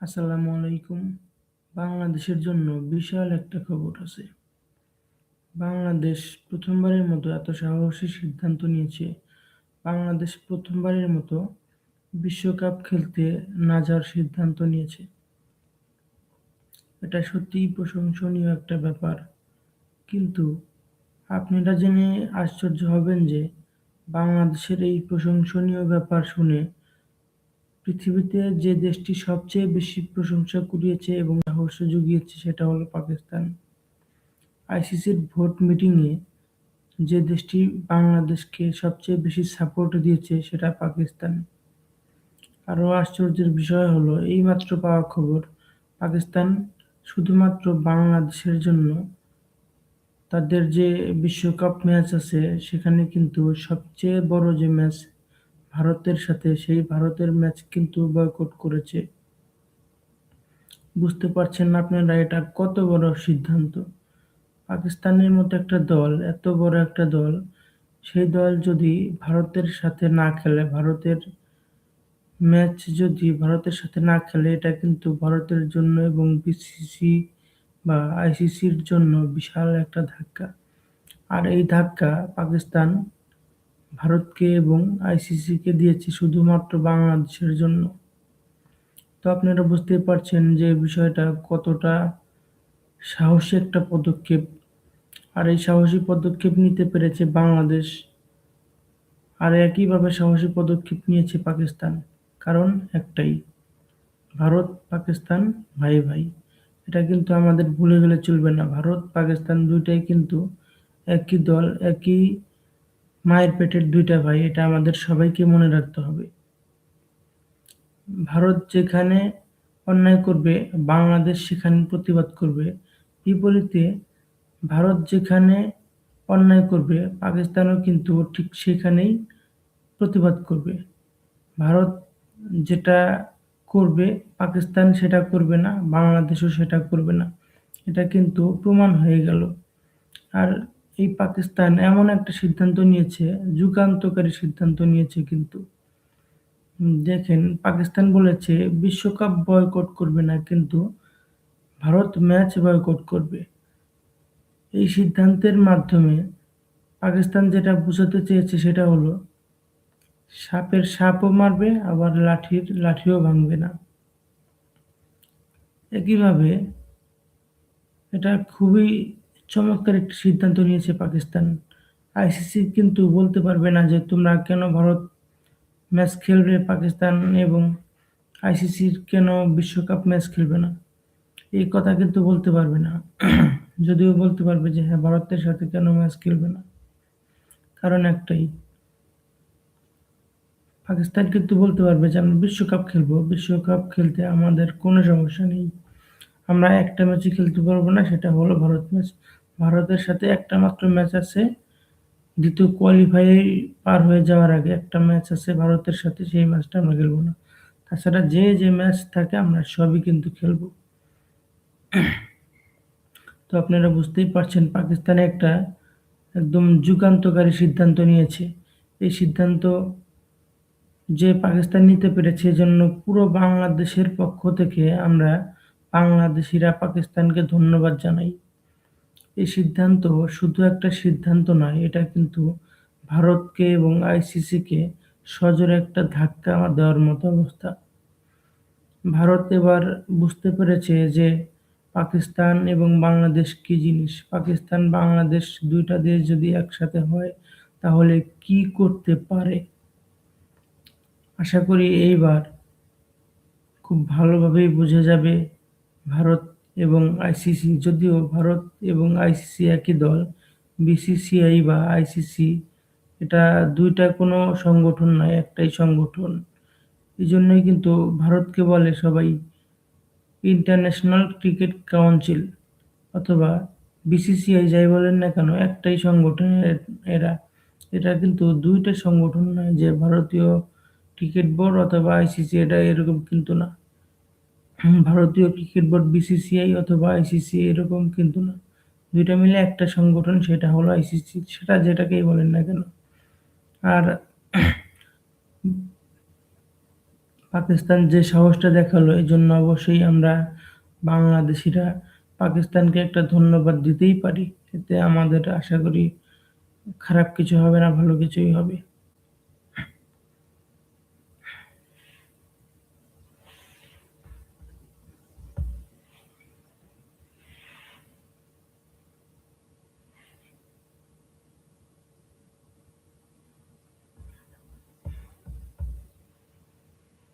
আসসালামু আলাইকুম বাংলাদেশের জন্য বিশাল একটা খবর আছে। বাংলাদেশ প্রথমবারের মতো এত সাহসী সিদ্ধান্ত নিয়েছে। বাংলাদেশ প্রথমবারের মতো বিশ্বকাপ খেলতে না যাওয়ার সিদ্ধান্ত নিয়েছে। এটা সত্যিই প্রশংসনীয় একটা ব্যাপার। কিন্তু আপনারা জেনে আশ্চর্য হবেন যে বাংলাদেশের এই প্রশংসনীয় ব্যাপার শুনে পৃথিবীতে যে দেশটি সবচেয়ে বেশি প্রশংসা কুড়িয়েছে এবং সাহস জুগিয়েছে সেটা হলো পাকিস্তান। আইসিসির ভোট মিটিংয়ে যে দেশটি বাংলাদেশকে সবচেয়ে বেশি সাপোর্ট দিয়েছে সেটা পাকিস্তান। আরও আশ্চর্যের বিষয় হলো, এইমাত্র পাওয়া খবর, পাকিস্তান শুধুমাত্র বাংলাদেশের জন্য তাদের যে বিশ্বকাপ ম্যাচ আছে, সেখানে কিন্তু সবচেয়ে বড় যে ম্যাচ ভারতের সাথে, সেই ভারতের ম্যাচ কিন্তু বয়কট করেছে। বুঝতে পারছেন না আপনারা এটা কত বড় সিদ্ধান্ত? পাকিস্তানের মতো একটা দল, এত বড় একটা দল, সেই দল যদি ভারতের সাথে না খেলে, ভারতের ম্যাচ যদি ভারতের সাথে না খেলে, এটা কিন্তু ভারতের জন্য এবং বিসিসি বা আইসিসির জন্য বিশাল একটা ধাক্কা। আর এই ধাক্কা পাকিস্তান ভারতকে এবং আইসিসিকে দিয়েছে শুধুমাত্র বাংলাদেশের জন্য। তো আপনারা বুঝতেই পারছেন যে বিষয়টা কতটা সাহসী একটা পদক্ষেপ। আর এই সাহসী পদক্ষেপ নিতে পেরেছে বাংলাদেশ। আর একইভাবে সাহসী পদক্ষেপ নিয়েছে পাকিস্তান। কারণ একটাই, ভারত, পাকিস্তান, ভাই ভাই। এটা কিন্তু আমাদের ভুলে গেলে চলবে না। ভারত, পাকিস্তান দুইটাই কিন্তু একই দল, একই মায়ের পেটের দুইটা ভাই, এটা আমাদের সবাইকে মনে রাখতে হবে। ভারত যেখানে অন্যায় করবে, বাংলাদেশ সেখানে প্রতিবাদ করবে। বিপরীতে, ভারত যেখানে অন্যায় করবে, পাকিস্তানও কিন্তু ঠিক সেখানেই প্রতিবাদ করবে। ভারত যেটা করবে, পাকিস্তান সেটা করবে না, বাংলাদেশও সেটা করবে না। এটা কিন্তু প্রমাণ হয়ে গেল। আর এই পাকিস্তান এমন একটা সিদ্ধান্ত নিয়েছে, যুগান্তকারী সিদ্ধান্ত নিয়েছে কিন্তু। দেখেন, পাকিস্তান বলেছে, বিশ্বকাপ বয়কট করবে না কিন্তু ভারত ম্যাচ বয়কট করবে। এই সিদ্ধান্তের মাধ্যমে পাকিস্তান যেটা বোঝাতে চেয়েছে সেটা হলো, সাপের সাপও মারবে, আবার লাঠির লাঠিও ভাঙবে না। একইভাবে এটা খুবই চমৎকার একটি সিদ্ধান্ত নিয়েছে পাকিস্তান। আইসিসি কিন্তু বলতে পারবে না যে তোমরা কেন ভারত ম্যাচ খেলবে পাকিস্তান এবং আইসিসির কেন বিশ্বকাপ ম্যাচ খেলবে না? এই কথা কিন্তু বলতে পারবে না। যদিও বলতে পারবে যে হ্যাঁ ভারতের সাথে কেন ম্যাচ খেলবে না? কারণ একটাই, পাকিস্তান কিন্তু বলতে পারবে যে আমরা বিশ্বকাপ খেলব। বিশ্বকাপ খেলতে আমাদের কোনো সমস্যা নেই। আমরা একটা ম্যাচই খেলতে পারব না, সেটা হলো ভারত ম্যাচ। ভারতের সাথে একটা মাত্র ম্যাচ আছে। দ্বিতীয় কোয়ালিফাই পার হয়ে যাওয়ার আগে একটা ম্যাচ আছে ভারতের সাথে, সেই ম্যাচটা আমরা খেলব না। তাছাড়া যে যে ম্যাচ থাকে আমরা সবই কিন্তু খেলব। তো আপনারা বুঝতেই পারছেন, পাকিস্তানে একটা একদম যুগান্তকারী সিদ্ধান্ত নিয়েছে। এই সিদ্ধান্ত যে পাকিস্তান নিতে পেরেছে জন্য পুরো বাংলাদেশের পক্ষ থেকে আমরা বাংলাদেশিরা পাকিস্তানকে ধন্যবাদ জানাই। এই সিদ্ধান্ত শুধু একটা সিদ্ধান্ত নয়, এটা কিন্তু ভারতকে এবং আইসিসিকে সজোরে একটা ধাক্কা দেওয়ার মতো অবস্থা। ভারত এবার বুঝতে পেরেছে যে পাকিস্তান এবং বাংলাদেশ কি জিনিস? পাকিস্তান, বাংলাদেশ দুইটা দেশ যদি একসাথে হয়, তাহলে কি করতে পারে? আশা করি এইবার খুব ভালোভাবেই বোঝা যাবে ভারত এবং আইসিসি, যদিও ভারত এবং আইসিসি একই দল, বিসিসিআই বা আইসিসি, এটা দুইটা কোনো সংগঠন নয়, একটাই সংগঠন। এই জন্যই কিন্তু ভারতকে বলে সবাই ইন্টারন্যাশনাল ক্রিকেট কাউন্সিল অথবা বিসিসিআই যাই বলেন না কেন, একটাই সংগঠন এরা। এটা কিন্তু দুইটা সংগঠন নয় যে ভারতীয় ক্রিকেট বোর্ড অথবা আইসিসি, এটা এরকম কিন্তু না। ভারতীয় ক্রিকেট বোর্ড বিসিসিআই অথবা আইসিসি এরকম কিন্তু না। দুইটা মিলে একটা সংগঠন, সেটা হলো আইসিসি সেটা যেটাকেই বলেন না কেন। আর পাকিস্তান যে সাহসটা দেখাল এই জন্য অবশ্যই আমরা বাংলাদেশিরা পাকিস্তানকে একটা ধন্যবাদ দিতেই পারি। এতে আমাদের আশা করি খারাপ কিছু হবে না, ভালো কিছুই হবে।